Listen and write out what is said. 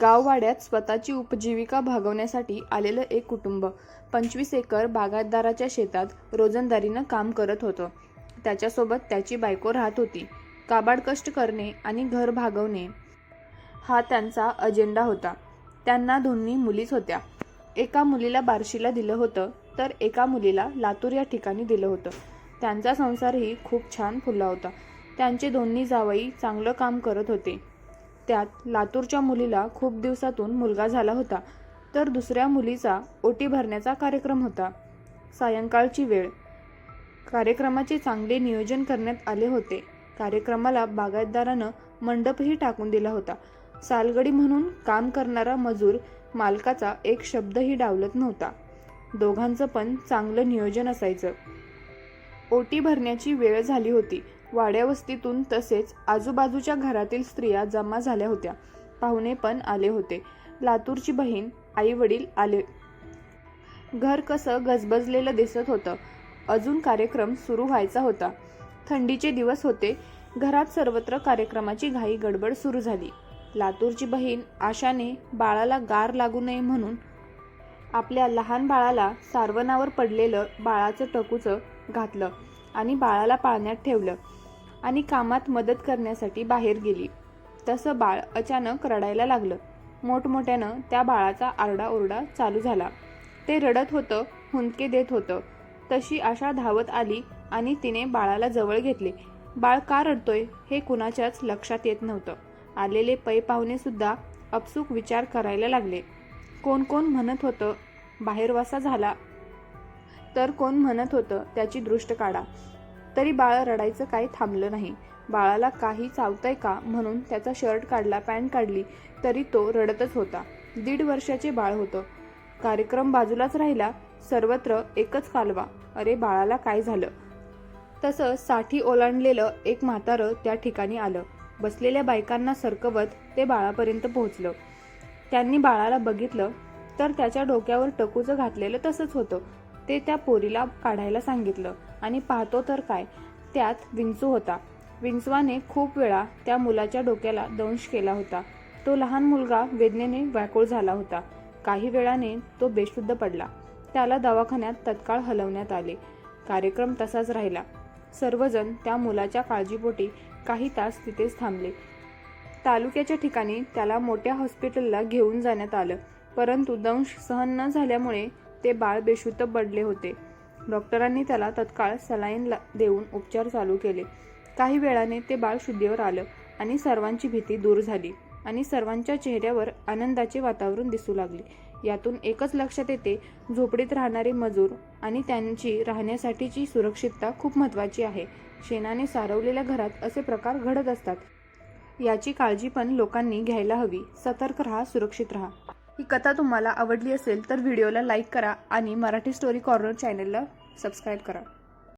गाववाड्यात स्वतःची उपजीविका भागवण्यासाठी आलेलं एक कुटुंब. पंचवीस एकर बागायतदाराच्या शेतात रोजंदारीनं काम करत होतं. त्याच्यासोबत त्याची बायको राहत होती. काबाड कष्ट करणे आणि घर भागवणे हा त्यांचा अजेंडा होता. त्यांना दोन्ही मुलीच होत्या. एका मुलीला बार्शीला दिलं होतं तर एका मुलीला लातूर या ठिकाणी दिलं होतं. त्यांचा संसारही खूप छान फुलला होता. त्यांचे दोन्ही जावई चांगलं काम करत होते. त्यात लातूरच्या मुलीला खूप दिवसातून मुलगा झाला होता. तर दुसऱ्या मुलीचा ओटी भरण्याचा कार्यक्रम होता. सायंकाळची वेळ. कार्यक्रमाचे चांगले नियोजन करण्यात आले होते. कार्यक्रमाला बागायतदारानं मंडपही टाकून दिला होता. सालगडी म्हणून काम करणारा मजूर मालकाचा एक शब्दही डावलत नव्हता. दोघांचं पण चांगलं नियोजन असायचं. ओटी भरण्याची वेळ झाली होती. वाड्यावस्तीतून तसेच आजूबाजूच्या घरातील स्त्रिया जमा झाल्या होत्या. पाहुणे पण आले होते. लातूरची बहीण आई वडील आले. घर कसं गजबजलेलं दिसत होतं. अजून कार्यक्रम सुरू व्हायचा होता. थंडीचे दिवस होते. घरात सर्वत्र कार्यक्रमाची घाई गडबड सुरू झाली. लातूरची बहीण आशाने बाळाला गार लागू नये म्हणून आपल्या लहान बाळाला सारवणावर पडलेलं बाळाचं टकूचं घातलं आणि बाळाला पाळण्यात ठेवलं. आणि कामात मदत करण्यासाठी बाहेर गेली. तसं बाळ अचानक रडायला लागलं. मोठमोठ्यानं त्या बाळाचा आरडाओरडा चालू झाला. ते रडत होतं हुंदके देत होतं. तशी आशा धावत आली आणि तिने बाळाला जवळ घेतले. बाळ का रडतोय? हे कुणाच्याच लक्षात येत नव्हतं. आलेले पै पाहुणे सुद्धा अपसूक विचार करायला लागले. कोण कोण म्हणत होतं बाहेरवासा झाला. तर कोण म्हणत होतं त्याची दृष्ट काढा. तरी बाळ रडायचं काही थांबलं नाही. बाळाला काही चावतंय का म्हणून त्याचा शर्ट काढला पॅन्ट काढली तरी तो रडतच होता. दीड वर्षाचे बाळ होतं. कार्यक्रम बाजूलाच राहिला सर्वत्र एकच कालवा. अरे बाळाला काय झालं? तसं साठी ओलांडलेलं एक म्हातारं त्या ठिकाणी आलं. बसलेल्या बायकांना सरकवत ते बाळापर्यंत पोहोचलं. त्यांनी बाळाला बघितलं तर त्याच्या डोक्यावर टकूचं घातलेलं तसंच होतं. ते त्या पोरीला काढायला सांगितलं. आणि पाहतो तर काय? त्यात विंचू होता. विंचवाने खूप वेळा त्या मुलाच्या डोक्याला दंश केला होता. तो लहान मुलगा वेदनेने व्याकुळ झाला होता. काही वेळाने तो बेशुद्ध पडला. त्याला दवाखान्यात तत्काळ हलवण्यात आले. कार्यक्रम तसाच राहिला. सर्वजण त्या मुलाच्या काळजीपोटी काही तास तिथेच थांबले. तालुक्याच्या ठिकाणी त्याला मोठ्या हॉस्पिटलला घेऊन जाण्यात आलं. परंतु दंश सहन न झाल्यामुळे ते बाळ बेशुद्ध पडले होते. डॉक्टरांनी त्याला तत्काळ सलाईन देऊन उपचार चालू केले. काही वेळाने ते बाळ शुद्धीवर आलं आणि सर्वांची भीती दूर झाली आणि सर्वांच्या चेहऱ्यावर आनंदाचे वातावरण दिसू लागले. यातून एकच लक्षात येते झोपडीत राहणारे मजूर आणि त्यांची राहण्यासाठीची सुरक्षितता खूप महत्त्वाची आहे. शेणाने सारवलेल्या घरात असे प्रकार घडत असतात. याची काळजी पण लोकांनी घ्यायला हवी. सतर्क राहा सुरक्षित राहा. ही कथा तुम्हाला आवडली असेल तर व्हिडिओला लाईक करा आणि मराठी स्टोरी कॉर्नर चॅनलला सबस्क्राईब करा.